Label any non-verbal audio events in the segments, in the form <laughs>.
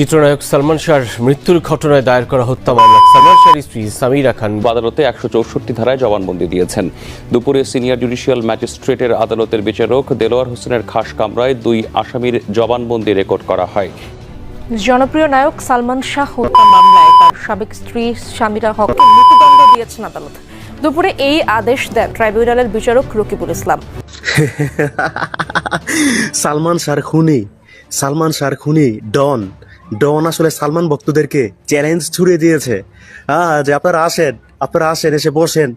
চিত্রনায়ক সালমান শাহর মৃত্যুর ঘটনায় দায়ের করা হত্যা মামলা সালমান শাহর স্ত্রী সামিরা খান আদালতে একশো চৌষট্টি ধারায় জবানবন্দি দিয়েছেন। দুপুরে সিনিয়র জুডিশিয়াল ম্যাজিস্ট্রেটের আদালতের বিচারক দেলোয়ার হোসেনের খাস কামরায় দুই আসামির জবানবন্দি রেকর্ড করা হয়। জনপ্রিয় নায়ক সালমান শাহ হত্যা মামলায় তার সাবেক স্ত্রী সামিরা হককে মৃত্যুদণ্ড দিয়েছেন আদালত। দুপুরে এই আদেশ দেন ট্রাইব্যুনালের বিচারক রকিবুল ইসলাম। <laughs> সালমান শাহ খুনি সালমান শাহ খুনি ডন। ডন আসলে সালমান ভক্তদেরকে চ্যালেঞ্জ ছুড়ে দিয়েছে। হ্যাঁ যে আপনারা আসেন আপনারা আসেন, এসে বসেন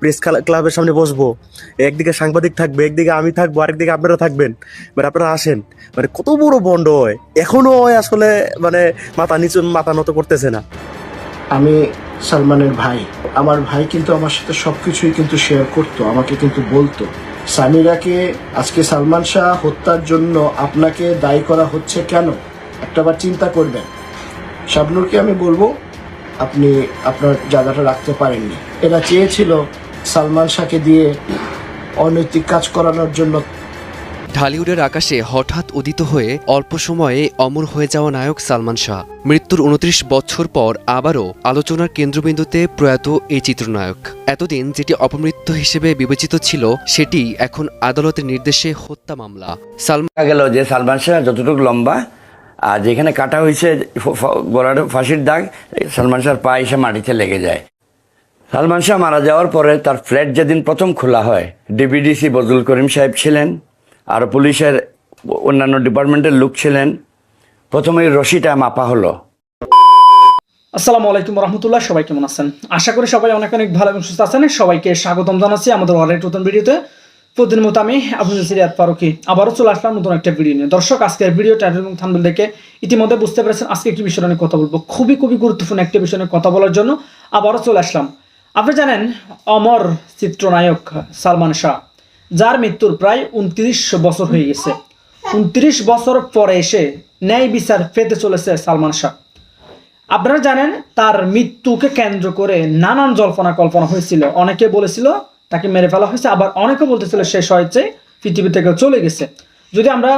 প্রেস ক্লাবের সামনে বসবো। একদিকে সাংবাদিক থাকবে, একদিকে আমি থাকব, আরেকদিকে আপনারা থাকবেন। মানে আপনারা আসেন। মানে কত বড় বন্ড হয়। এখনও হয় আসলে মানে মাথা নিচু, মাথা নত করতেছে না। আমি সালমানের ভাই। আমার ভাই কিন্তু আমার সাথে সব কিছুই কিন্তু শেয়ার করতো, আমাকে কিন্তু বলতো। সামিরাকে আজকে সালমান শাহ হত্যার জন্য আপনাকে দায়ী করা হচ্ছে কেন? একটাবার চিন্তা করবেন। শাবনুরকে আমি বলব আপনি আপনার জায়গাটা রাখতে পারেননি। এরা চেয়েছিল সালমান শাহকে দিয়ে অনৈতিক কাজ করানোর জন্য। ঢালিউডের আকাশে হঠাৎ উদিত হয়ে অল্প সময়ে অমর হয়ে যাওয়া নায়ক সালমান শাহ। মৃত্যুর উনত্রিশ বছর পর আবারও আলোচনার কেন্দ্রবিন্দুতে প্রয়াত এই চিত্রনায়ক। এতদিন যেটি অপমৃত্যু হিসেবে বিবেচিত ছিল সেটি এখন আদালতের নির্দেশে হত্যা মামলা। সালমান গেল যে সালমান শাহ যতটুকু লম্বা আর যেখানে কাটা হয়েছে গলার ফাঁসির দাগ, সালমান শাহর পা এসে মাটিতে লেগে যায়। সালমান শাহ মারা যাওয়ার পরে তার ফ্ল্যাট যেদিন প্রথম খোলা হয়, ডিবিডিসি বজুল করিম সাহেব ছিলেন, আর পুলিশের অন্যান্য ডিপার্টমেন্টের লোক ছিলেন। প্রথমে রশিটা মাপা হলো। আসসালামু আলাইকুম রহমতুল্লাহ, সবাই কেমন আছেন? আশা করি সবাই অনেক অনেক ভালো এবং সুস্থ আছেন। সবাইকে স্বাগতম জানাচ্ছি আমাদের অনেক নতুন ভিডিওতে। প্রতিদিন মতো আমি আবু সিরিয়াত ফারুকি আবারও চলে আসলাম নতুন একটা ভিডিও নিয়ে। দর্শক, আজকের ভিডিও টাইটেল এবং থাম্বনেল দেখে ইতিমধ্যে বুঝতে পেরেছেন আজকে একটি বিষয় নিয়ে কথা বলব। খুবই খুবই গুরুত্বপূর্ণ একটি বিষয় নিয়ে কথা বলার জন্য আবারও চলে আসলাম। আপনি জানেন, অমর চিত্রনায়ক সালমান শাহ, যার মৃত্যুর প্রায় উনত্রিশ বছর হয়ে গেছে। উনত্রিশ বছর পরে এসে ন্যায় বিচার পেতে চলেছে সালমান শাহ। আপনারা জানেন, তার মৃত্যুকে কেন্দ্র করে নানান জল্পনা কল্পনা হয়েছিল। অনেকে বলেছিল তাকে মেরে ফেলা হয়েছে। আবার অনেকে বলতেছিল শেষ হয়েছে পৃথিবী থেকে চলে গেছে। যদি আমরা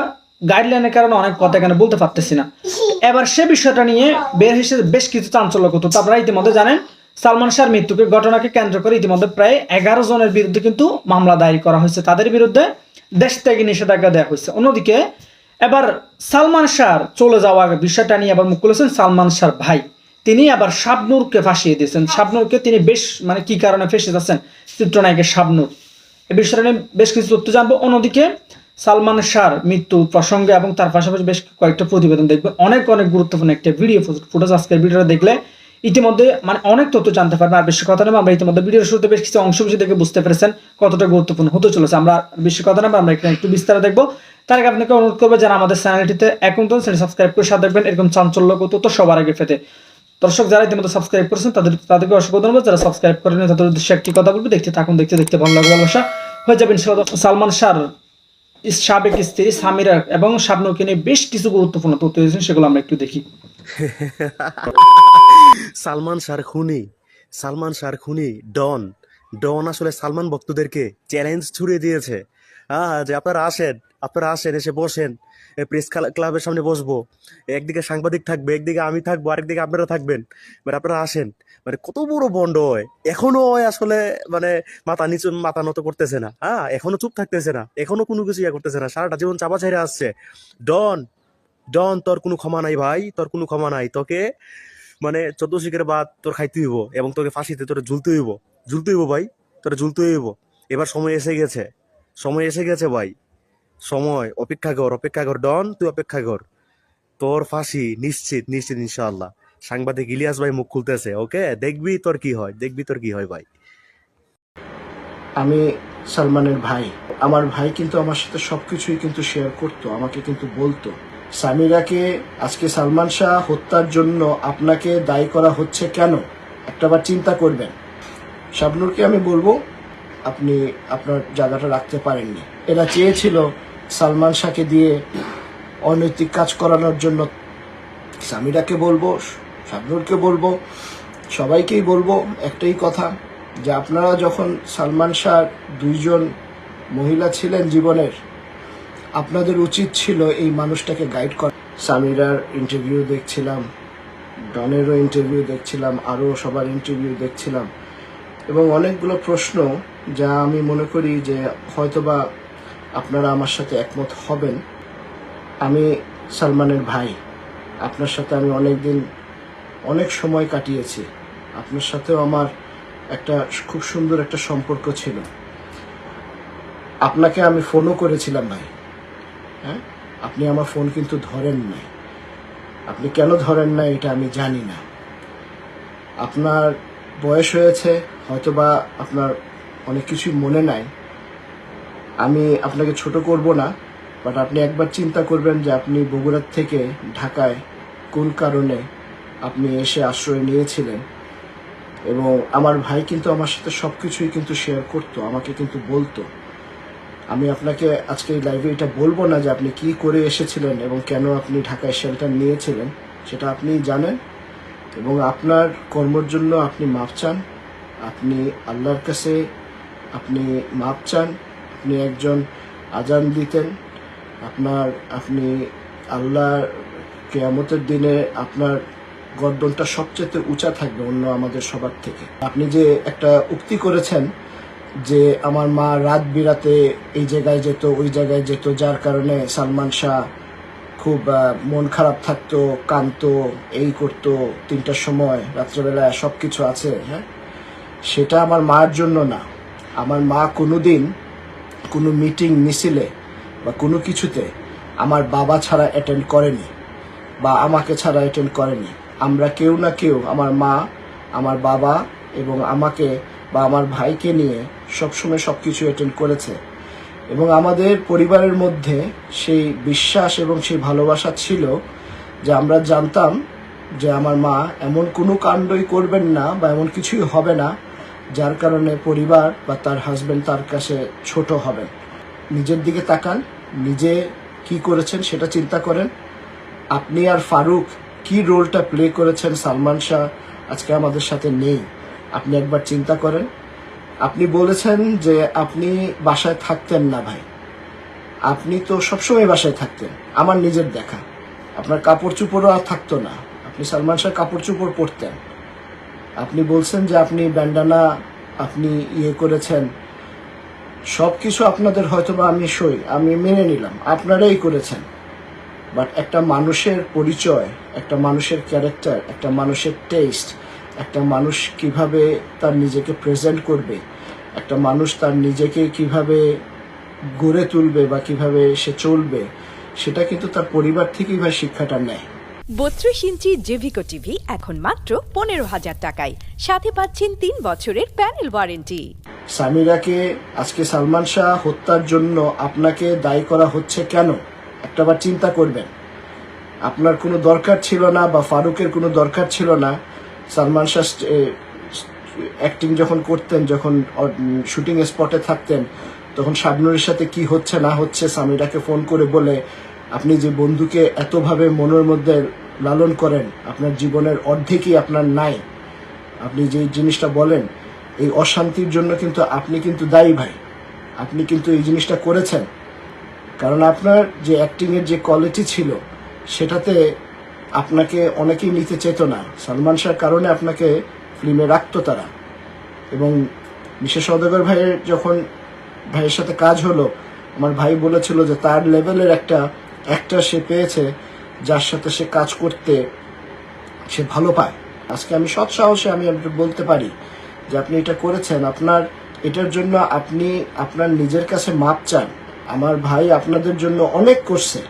গাইডলাইনের কারণে অনেক কথা এখানে বলতে পারতেছি না। এবার সে বিষয়টা নিয়ে বের হিসেবে বেশ কিছু চাঞ্চল্য করতো আপনারা ইতিমধ্যে জানেন, সালমান শাহর মৃত্যুকে ঘটনাকে কেন্দ্র করে ইতিমধ্যে প্রায় এগারো জনের বিরুদ্ধে কিন্তু মামলা দায়ের করা হয়েছে। তাদের বিরুদ্ধে দেশ থেকে নিষেধাজ্ঞা দেওয়া হয়েছে। অন্যদিকে এবার সালমান শাহর চলে যাওয়া বিষয়টা নিয়ে আবার মুখ খুলেছেন সালমান শাহর ভাই। তিনি আবার শাবনুরকে ফাঁসিয়ে দিয়েছেন। শাবনুরকে তিনি বেশ মানে কি কারণে ফেসে যাচ্ছেন চিত্রনায়কের শাবনুর। এই বিষয়টা নিয়ে বেশ কিছু তথ্য জানব। অন্যদিকে সালমান শাহর মৃত্যু প্রসঙ্গে এবং তার পাশাপাশি বেশ কয়েকটা প্রতিবেদন দেখবে। অনেক অনেক গুরুত্বপূর্ণ একটা ভিডিও ফুটেজ আজকের ভিডিওটা দেখলে ইতিমধ্যে মানে অনেক তথ্য জানতে পারবেন। আর বেশি কথা নেই আমরা ইতিমধ্যে ভিডিওর শুরুতে বেশ কিছু অংশ বেশি দেখে বুঝতে পেরেছেন কতটা গুরুত্বপূর্ণ হতে চলেছে। আমরা বেশি কথা নেই আমরা এখানে একটু বিস্তারে দেখব। তার আগে আপনাকে অনুরোধ করব, যারা আমাদের চ্যানেলটিতে এখন তো সেটা সাবস্ক্রাইব করে সাথে দেখবেন এরকম চাঞ্চল্য তথ্য সবার আগে পেতে। দর্শক যারা ইতিমধ্যে সাবস্ক্রাইব করেছেন, তাদের তাদেরকে অসংখ্য ধন্যবাদ। যারা সাবস্ক্রাইব করেন তাদের উদ্দেশ্যে একটি কথা বলব, দেখতে থাকুন, দেখতে দেখতে ভালো লাগবে ভালোবাসা। হয়ে যাবেন সালমান শাহর সাবেক স্ত্রী সামিরা এবং শাবনুরকে নিয়ে বেশ কিছু গুরুত্বপূর্ণ তথ্য দিয়েছেন, সেগুলো আমরা একটু দেখি। সালমান শাহ খুনি, সালমান শাহ খুনি, ডন। ডন আসলে সালমান ভক্তদেরকে চ্যালেঞ্জ ছুড়ে দিয়েছে। হ্যাঁ যে আপনারা আসেন আপনারা আসেন, এসে বসেন। প্রেস ক্লাবের সামনে বসবো। একদিকে সাংবাদিক থাকবে, একদিকে আমি থাকব, আরেকদিকে আপনারা থাকবেন। মানে আপনারা আসেন। মানে কত বড় বন্ড হয়। এখনও হয় আসলে মানে মাথা নিচু, মাথা নত করতেছে না। হ্যাঁ এখনও চুপ থাকতেছে না। এখনও কোনো কিছু ইয়ে করতেছে না। সারাটা জীবন চাপা ছেড়ে আসছে। ডন ডন, তোর কোনো ক্ষমা নাই ভাই, তোর কোনো ক্ষমা নাই। তোকে মানে চোদ্দ শিখের বাদ তোর খাইতে হইব এবং তোকে ফাঁসিতে তোর ঝুলতে হইব। ঝুলতে হইব ভাই, তোর ঝুলতে হইব। এবার সময় এসে গেছে। সময় এসে গেছে ভাই। সময়, অপেক্ষা কর অপেক্ষা কর, ডন, তুই অপেক্ষা কর। তোর ফাঁসি নিশ্চিত নিশ্চিত ইনশাআল্লাহ। সাংবাদিক ইলিয়াস ভাই মুখ খুলতেছে, ওকে? দেখবি তোর কি হয়, দেখবি তোর কি হয় ভাই। আমি সালমানের ভাই। আমার ভাই কিন্তু আমার সাথে সবকিছুই কিন্তু শেয়ার করতো, আমাকে কিন্তু বলতো। সামিরাকে আজকে সালমান শাহ হত্যার জন্য আপনাকে দায়ী করা হচ্ছে কেন? একটাবার চিন্তা করবেন। শাবনুরকে আমি বলব, আপনি আপনার জায়গাটা রাখতে পারেননি। এরা চেয়েছিল সালমান শাহকে দিয়ে অনৈতিক কাজ করানোর জন্য সামিরাকে বলব, শাবনুরকে বলব, সবাইকেই বলব একটাই কথা, যে আপনারা যখন সালমান শাহ দুইজন মহিলা ছিলেন জীবনের, আপনাদের উচিত ছিল এই মানুষটাকে গাইড করা। সামিরার ইন্টারভিউ দেখছিলাম, ডনেরও ইন্টারভিউ দেখছিলাম, আরও সবার ইন্টারভিউ দেখছিলাম, এবং অনেকগুলো প্রশ্ন যা আমি মনে করি যে হয়তোবা আপনারা আমার সাথে একমত হবেন। আমি সালমানের ভাই। আপনার সাথে আমি অনেক দিন অনেক সময় কাটিয়েছি। আপনার সাথেও আমার একটা খুব সুন্দর একটা সম্পর্ক ছিল। আপনাকে আমি ফোনও করেছিলাম ভাই। হ্যাঁ? আপনি আমার ফোন কিন্তু ধরেন নাই। আপনি কেন ধরেন না এটা আমি জানি না। আপনার বয়স হয়েছে, হয়তোবা আপনার অনেক কিছুই মনে নাই। আমি আপনাকে ছোট করব না বাট আপনি একবার চিন্তা করবেন যে আপনি বগুড়ার থেকে ঢাকায় কোন কারণে আপনি এসে আশ্রয় নিয়েছিলেন। এবং আমার ভাই কিন্তু আমার সাথে সব কিছুই কিন্তু শেয়ার করতো, আমাকে কিন্তু বলতো। আমি আপনাকে আজকে এই লাইভে এটা বলব না যে আপনি কি করে এসেছিলেন এবং কেন আপনি ঢাকায় শেল্টার নিয়েছিলেন, সেটা আপনি জানেন। এবং আপনার কর্মর জন্য আপনি মাপ চান, আপনি আল্লাহর কাছে আপনি মাপ চান আপনি একজন আজান দিতেন। আপনার, আপনি আল্লাহর কেয়ামতের দিনে আপনার গর্দনটা সবচেয়ে উঁচা থাকবে অন্য আমাদের সবার থেকে। আপনি যে একটা উক্তি করেছেন যে আমার মা রাত বিরাতে এই জায়গায় যেত, ওই জায়গায় যেত, যার কারণে সালমান শাহ খুব মন খারাপ থাকতো কানতো এই করতো, তিনটার সময়, রাত্রেবেলায় সব কিছু আছে হ্যাঁ? সেটা আমার মার জন্য না। আমার মা কোনোদিন কোনো মিটিং মিছিলে বা কোনো কিছুতে আমার বাবা ছাড়া অ্যাটেন্ড করেনি বা আমাকে ছাড়া অ্যাটেন্ড করেনি। আমরা কেউ না কেউ আমার মা, আমার বাবা এবং আমাকে বা আমার ভাইকে নিয়ে সবসময় সব কিছু অ্যাটেন্ড করেছে এবং আমাদের পরিবারের মধ্যে সেই বিশ্বাস এবং সেই ভালোবাসা ছিল যে আমরা জানতাম যে আমার মা এমন কোনো কাণ্ডই করবেন না বা এমন কিছুই হবে না। যার কারণে পরিবার বা তার হাজবেন্ড তার কাছে ছোট হবেন নিজের দিকে তাকান, নিজে কি করেছেন সেটা চিন্তা করেন। আপনি আর ফারুক কি রোলটা প্লে করেছেন সালমান শাহ আজকে আমাদের সাথে নেই। আপনি একবার চিন্তা করেন। আপনি বলেছেন যে আপনি বাসায় থাকতেন না ভাই। আপনি তো সবসময় বাসায় থাকতেন, আমার নিজের দেখা। আপনার কাপড় চুপড়ও আর থাকতো না। আপনি সালমান শাহ কাপড় চুপড় পরতেন। আপনি বলছেন যে আপনি ব্যান্ডানা আপনি ইয়ে করেছেন। সব কিছু আপনাদের হয়তোবা আমি সই, আমি মেনে নিলাম, আপনারাই করেছেন। বাট একটা মানুষের পরিচয়, একটা মানুষের ক্যারেক্টার, একটা মানুষের টেস্ট, একটা মানুষ কীভাবে তার নিজেকে প্রেজেন্ট করবে, একটা মানুষ তার নিজেকে কীভাবে গড়ে তুলবে বা কীভাবে সে চলবে, সেটা কিন্তু তার পরিবার থেকেই ভাই শিক্ষাটা নেয়। বত্রিশ ইঞ্চি জেভিকো টিভি এখন মাত্র পনেরো হাজার টাকায়। সাথে পাচ্ছেন তিন বছরের প্যানেল ওয়ারেন্টি। সামিরাকে আজকে সালমান শাহ হত্যার জন্য আপনাকে দায়ী করা হচ্ছে কেন? একটাবার চিন্তা করবেন। আপনার কোনো দরকার ছিল না বা ফারুকের কোনো দরকার ছিল না। সালমান শাহ অ্যাক্টিং যখন করতেন, যখন শুটিং স্পটে থাকতেন, তখন শাবনুরের সাথে কি হচ্ছে না হচ্ছে সামিরাকে ফোন করে বলে, আপনি যে বন্ধুকে এতভাবে মনের মধ্যে লালন করেন, আপনার জীবনের অর্ধেকই আপনার নাই। আপনি যে জিনিসটা বলেন, এই অশান্তির জন্য কিন্তু আপনি কিন্তু দায়ী ভাই। আপনি কিন্তু এই জিনিসটা করেছেন। কারণ আপনার যে অ্যাক্টিংয়ের যে কোয়ালিটি ছিল, সেটাতে আপনাকে অনেকেই নিতে চেত না। সালমান শাহর কারণে আপনাকে ফিল্মে রাখতো তারা। এবং বিশেষ সদাগর ভাইয়ের যখন ভাইয়ের সাথে কাজ হলো, আমার ভাই বলেছিল যে তার লেভেলের একটা অ্যাক্টার সে পেয়েছে যার সাথে সে কাজ করতে সে ভালো পায়। আজকে আমি সৎ সাহসে আমি বলতে পারি যে আপনি এটা করেছেন। আপনার, এটার জন্য আপনি আপনার নিজের কাছে মাপ চান। আমার ভাই আপনাদের জন্য অনেক করছে।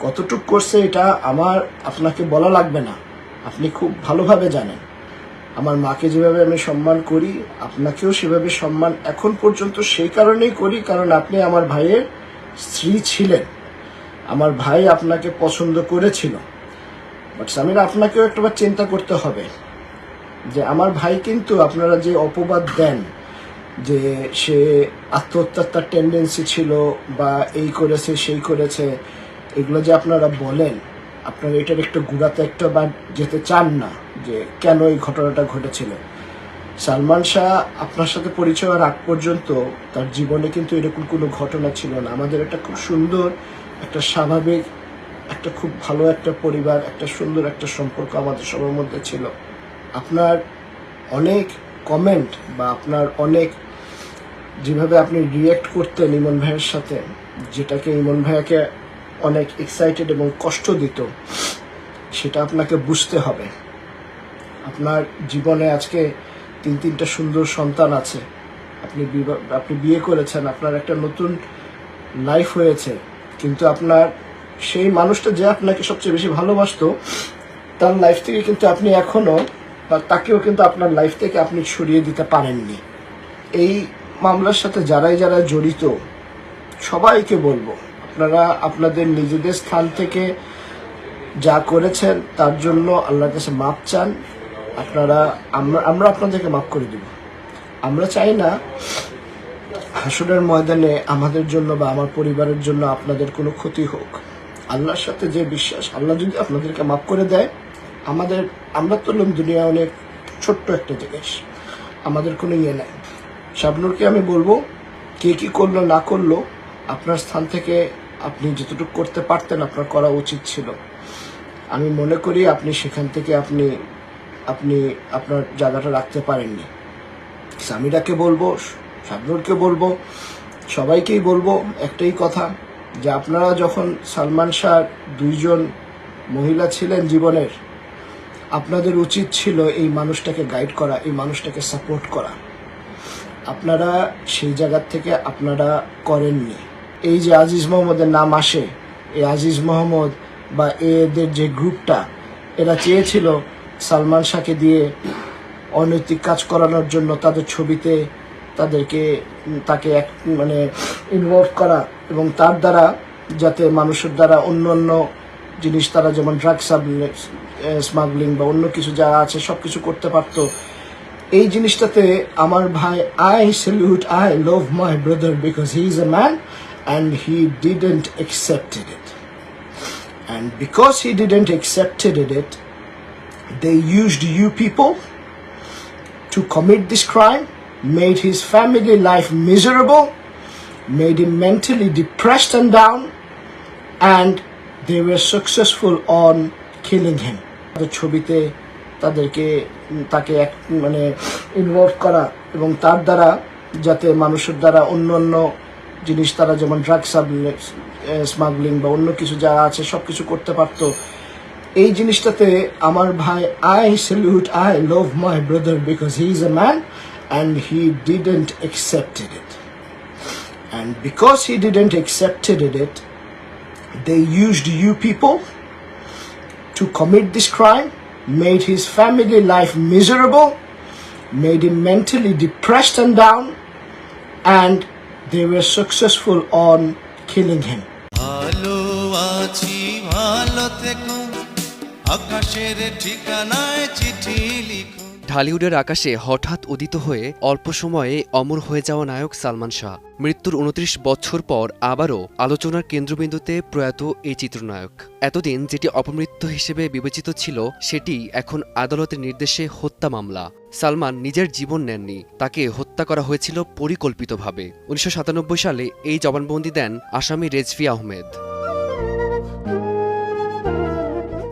কতটুক করছে এটা আমার আপনাকে বলা লাগবে না। আপনি খুব ভালোভাবে জানেন। আমার মাকে যেভাবে আমি সম্মান করি, আপনাকেও সেভাবে সম্মান এখন পর্যন্ত সেই কারণেই করি, কারণ আপনি আমার ভাইয়ের স্ত্রী ছিলেন। আমার ভাই আপনাকে পছন্দ করেছিল। বাট সামিরা, আপনাকেও একটাবার চিন্তা করতে হবে যে আমার ভাই কিন্তু আপনারা যে অপবাদ দেন, যে সে আত্মহত্যার তার টেন্ডেন্সি ছিল বা এই করেছে, সেই করেছে, এগুলো যে আপনারা বলেন, আপনারা এটার একটু গুড়াতে একটা বা যেতে চান না যে কেন এই ঘটনাটা ঘটেছিল। সালমান শাহ আপনার সাথে পরিচয় হওয়ার আগ পর্যন্ত তার জীবনে কিন্তু এরকম কোনো ঘটনা ছিল না। আমাদের একটা খুব সুন্দর একটা স্বাভাবিক, একটা খুব ভালো একটা পরিবার, একটা সুন্দর একটা সম্পর্ক আমাদের সবার মধ্যে ছিল। আপনার অনেক কমেন্ট বা আপনার অনেক যেভাবে আপনি রিয়েক্ট করতেন ইমন ভাইয়ের সাথে, যেটাকে ইমন ভাইয়াকে অনেক এক্সাইটেড এবং কষ্ট দিত, সেটা আপনাকে বুঝতে হবে। আপনার জীবনে আজকে তিন, তিনটা সুন্দর সন্তান আছে। আপনি আপনি বিয়ে করেছেন, আপনার একটা নতুন লাইফ হয়েছে। কিন্তু আপনার সেই মানুষটা যে আপনাকে সবচেয়ে বেশি ভালোবাসতো, তার লাইফ থেকে কিন্তু আপনি এখনও, বা তাকেও কিন্তু আপনার লাইফ থেকে আপনি সরিয়ে দিতে পারেননি। এই মামলার সাথে যারাই যারা জড়িত, সবাইকে বলব, আপনারা আপনাদের নিজেদের স্থান থেকে যা করেছেন, তার জন্য আল্লাহর কাছে মাপ চান। আপনারা, আমরা আমরা আপনাদেরকে মাফ করে দেব। আমরা চাই না হাসুরের ময়দানে আমাদের জন্য বা আমার পরিবারের জন্য আপনাদের কোনো ক্ষতি হোক। আল্লাহর সাথে যে বিশ্বাস, আল্লাহ যদি আপনাদেরকে মাফ করে দেয়, আমাদের, আমরা তো দুনিয়া অনেক ছোট্ট একটা জিনিস। আমাদের কোনো ইয়ে নাই। শাবনুরকে আমি বলব, কে কি করল, না করল, আপনার স্থান থেকে আপনি যতটুকু করতে পারতেন আপনার করা উচিত ছিল। আমি মনে করি আপনি সেখান থেকে আপনি আপনি আপনার জায়গাটা রাখতে পারেননি। স্বামীরাকে বলব শাবনুরকে বলব, সবাইকেই বলব একটাই কথা, যে আপনারা যখন সালমান শাহর দুইজন মহিলা ছিলেন জীবনের, আপনাদের উচিত ছিল এই মানুষটাকে গাইড করা, এই মানুষটাকে সাপোর্ট করা। আপনারা সেই জায়গার থেকে আপনারা করেননি। এই যে আজিজ মোহাম্মদের নাম আসে, এই আজিজ মোহাম্মদ বা এদের যে গ্রুপটা, এরা চেয়েছিল সালমান শাহকে দিয়ে অনৈতিক কাজ করানোর জন্য তাদের ছবিতে তাদেরকে, তাকে এক মানে ইনভলভ করা এবং তার দ্বারা যাতে মানুষের দ্বারা অন্য অন্য জিনিস তারা যেমন ড্রাগ স্মাগলিং বা অন্য কিছু যা আছে সব কিছু করতে পারতো। এই জিনিসটাতে আমার ভাই I salute I love my brother because he is a man and he didn't accepted it. And because he didn't accepted it, they used you people to commit this crime made his family life miserable, made him mentally depressed and down, and they were successful on killing him. ছবিতে তাদেরকে, তাকে এক মানে involve করা এবং তার দ্বারা যাতে মানুষের দ্বারা অন্য অন্য জিনিস তারা যেমন ড্রাগ স্মাগলিং বা অন্য কিছু যা আছে সব কিছু করতে পারতো। এই জিনিসটাতে আমার ভাই I salute I love my brother because he is a man and he didn't accepted it and because he didn't accepted it they used you people to commit this crime made his family life miserable made him mentally depressed and down and they were successful on killing him ভালো আছি ভালো থেকো আকাশের ঠিকানায় চিঠি লিখো ঢালিউডের আকাশে হঠাৎ উদিত হয়ে অল্প সময়ে অমর হয়ে যাওয়া নায়ক সালমান শাহ। মৃত্যুর উনত্রিশ বছর পর আবারও আলোচনার কেন্দ্রবিন্দুতে প্রয়াত এই চিত্রনায়ক। এতদিন যেটি অপমৃত্যু হিসেবে বিবেচিত ছিল, সেটি এখন আদালতের নির্দেশে হত্যা মামলা। সালমান নিজের জীবন নেননি, তাকে হত্যা করা হয়েছিল পরিকল্পিতভাবে। উনিশশো সাতানব্বই সালে এই জবানবন্দি দেন আসামি রেজভি আহমেদ।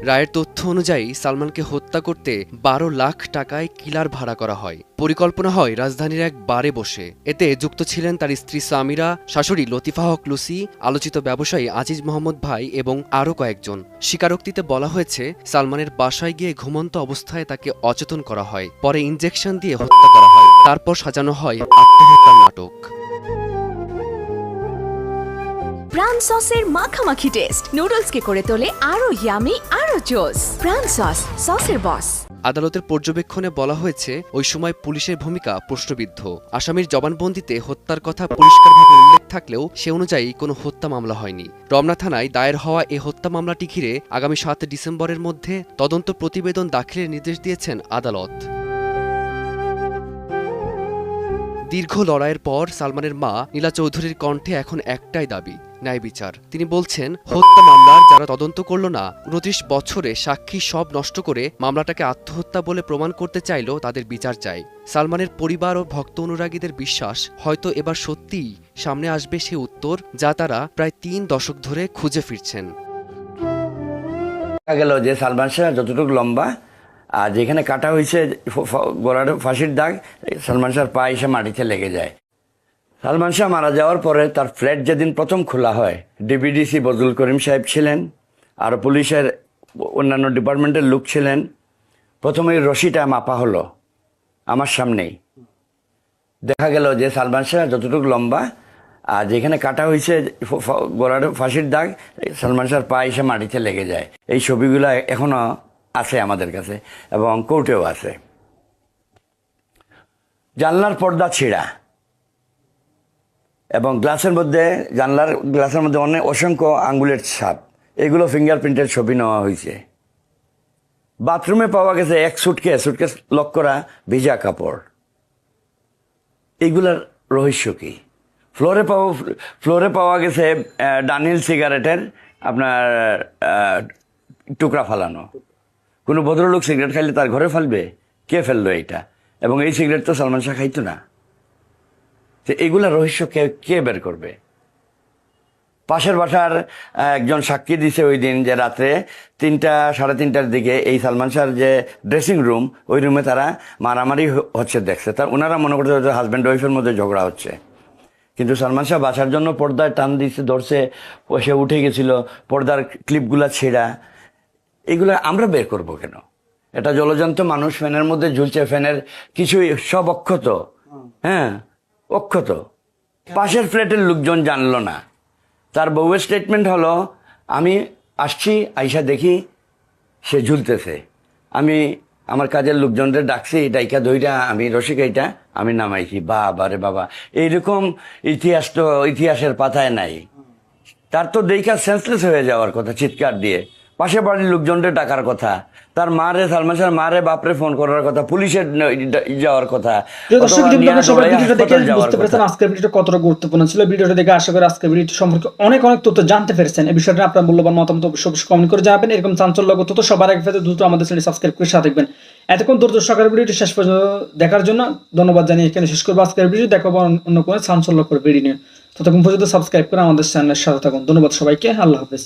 রায়ের তথ্য অনুযায়ী সালমানকে হত্যা করতে বারো লাখ টাকায় কিলার ভাড়া করা হয়। পরিকল্পনা হয় রাজধানীর এক বারে বসে। এতে যুক্ত ছিলেন তার স্ত্রী সামিরা, শাশুড়ি লতিফা হক লুসি, আলোচিত ব্যবসায়ী আজিজ মোহাম্মদ ভাই এবং আরও কয়েকজন। স্বীকারোক্তিতে বলা হয়েছে, সালমানের বাসায় গিয়ে ঘুমন্ত অবস্থায় তাকে অচেতন করা হয়, পরে ইনজেকশন দিয়ে হত্যা করা হয়, তারপর সাজানো হয় আত্মহত্যার নাটক। প্রাণ সসের মাখামাখি টেস্ট নুডলসকে করে তোলে আরও ইয়ামি আরও জোস প্রাণ সস সসের বস আদালতের পর্যবেক্ষণে বলা হয়েছে, ওই সময় পুলিশের ভূমিকা প্রশ্নবিদ্ধ। আসামির জবানবন্দিতে হত্যার কথা পরিষ্কারভাবে উল্লেখ থাকলেও সে অনুযায়ী কোনো হত্যা মামলা হয়নি। রমনা থানায় দায়ের হওয়া এ হত্যা মামলাটি ঘিরে আগামী সাত ডিসেম্বরের মধ্যে তদন্ত প্রতিবেদন দাখিলের নির্দেশ দিয়েছেন আদালত। দীর্ঘ লড়াইয়ের পর সালমানের মা নীলা চৌধুরীর কণ্ঠে এখন একটাই দাবি ন্যায় বিচার। তিনি বলছেন, হত্যা মামলার যারা তদন্ত করল না, উনত্রিশ বছরে সাক্ষী সব নষ্ট করে মামলাটাকে আত্মহত্যা বলে প্রমাণ করতে চাইল তাদের বিচার চাই। সালমানের পরিবার ও ভক্ত অনুরাগীদের বিশ্বাস, হয়তো এবার সত্যিই সামনে আসবে সে উত্তর, যা তারা প্রায় তিন দশক ধরে খুঁজে ফিরছেন। গেল যে সালমান শাহ যতটুকু লম্বা, আর যেখানে কাটা হয়েছে গলার ফাঁসির দাগ, সালমান শাহর পা এসে মাটিতে লেগে যায়। সালমান শাহ মারা যাওয়ার পরে তার ফ্ল্যাট যেদিন প্রথম খোলা হয় ডিবিডিসি বজলুল করিম সাহেব ছিলেন আর পুলিশের অন্যান্য ডিপার্টমেন্টের লোক ছিলেন। প্রথমে রশিটা মাপা হলো আমার সামনেই। দেখা গেল যে সালমান শাহ যতটুকু লম্বা, আর যেখানে কাটা হয়েছে গলার ফাঁসির দাগ, সালমান শাহর পা এসে মাটিতে লেগে যায়। এই ছবিগুলো এখনও আছে আমাদের কাছে এবং কোর্টেও আছে। জানলার পর্দা ছিঁড়া। এবং গ্লাসের মধ্যে, জানলার গ্লাসের মধ্যে অনেক অসংখ্য আঙ্গুলের ছাপ। এগুলো ফিঙ্গারপ্রিন্টের ছবি নেওয়া হয়েছে। বাথরুমে পাওয়া গেছে এক সুটকেস সুটকেস লক করা ভিজা কাপড়। এগুলার রহস্য কি? ফ্লোরে পাওয়া ফ্লোরে পাওয়া গেছে ডানিল সিগারেটের আপনার টুকরা ফালানো। কোনো ভদ্রলোক সিগারেট খাইলে তার ঘরে ফেলবে? কে ফেলল এটা? এবং এই সিগারেট তো সালমান শাহ খাইতো না। তো এগুলা রহস্য কে কে বের করবে? পাশের বাসার একজন সাক্ষী দিছে ওই দিন যে রাত্রে তিনটা, সাড়ে তিনটার দিকে এই সালমান শাহর যে ড্রেসিং রুম ওই রুমে তারা মারামারি হচ্ছে দেখছে। তার ওনারা মনে করছে হচ্ছে হাজব্যান্ড ওয়াইফের মধ্যে ঝগড়া হচ্ছে। কিন্তু সালমান শাহ বাসার জন্য পর্দায় টান দিচ্ছে ধরছে, সে উঠে গেছিল, পর্দার ক্লিপগুলা ছেঁড়া। এগুলো আমরা বের করব কেন? এটা জলজন্ত মানুষ ফ্যানের মধ্যে ঝুলছে, ফ্যানের কিছুই সব অক্ষত। হ্যাঁ? অক্ষত। পাশের ফ্ল্যাটের লোকজন জানলো না। তার বউয়ের স্টেটমেন্ট হলো, আমি আসছি, আইসা দেখি সে ঝুলতেছে। আমি, আমার কাজের লোকজনদের ডাকছি, ডাইকা দইটা আমি রসিক রসিকাইটা আমি নামাইছি। বাবা রে বাবা, এইরকম ইতিহাস তো, ইতিহাসের পাতায় নাই। তার তো দেখা সেন্সলেস হয়ে যাওয়ার কথা, চিৎকার দিয়ে। পাশে বাড়ির লোকজনদের ডাকার কথা। তার মারে সালমান শাহর মারে বাপরে ফোন করার কথা পুলিশের যাওয়ার কথা। দর্শক সবাই ভিডিওটা দেখে বুঝতে পেরেছেন আজকের ভিডিওটা কতটা গুরুত্বপূর্ণ ছিল। ভিডিওটা দেখে আশা করি আজকের ভিডিওটি সম্পর্কে অনেক অনেক তথ্য জানতে পেরেছেন। এই বিষয়টা আপনার মূল্যবান মতামত অবশ্যই কমেন্ট করে জানাবেন। এরকম চাঞ্চল্যগত তথ্য সবার আগে পেতে দ্রুত আমাদের চ্যানেল সাবস্ক্রাইব করে সাথে থাকবেন। এতক্ষণ সকালের ভিডিওটি শেষ পর্যন্ত দেখার জন্য ধন্যবাদ জানিয়ে এখানে শেষ করব। আজকের ভিডিও দেখাবো অন্য কোনো চাঞ্চল্যকর ভিডিও নিয়ে। ততক্ষণ পর্যন্ত সাবস্ক্রাইব করে আমাদের চ্যানেলের সাথে থাকুন। ধন্যবাদ সবাইকে। আল্লাহ হাফেজ।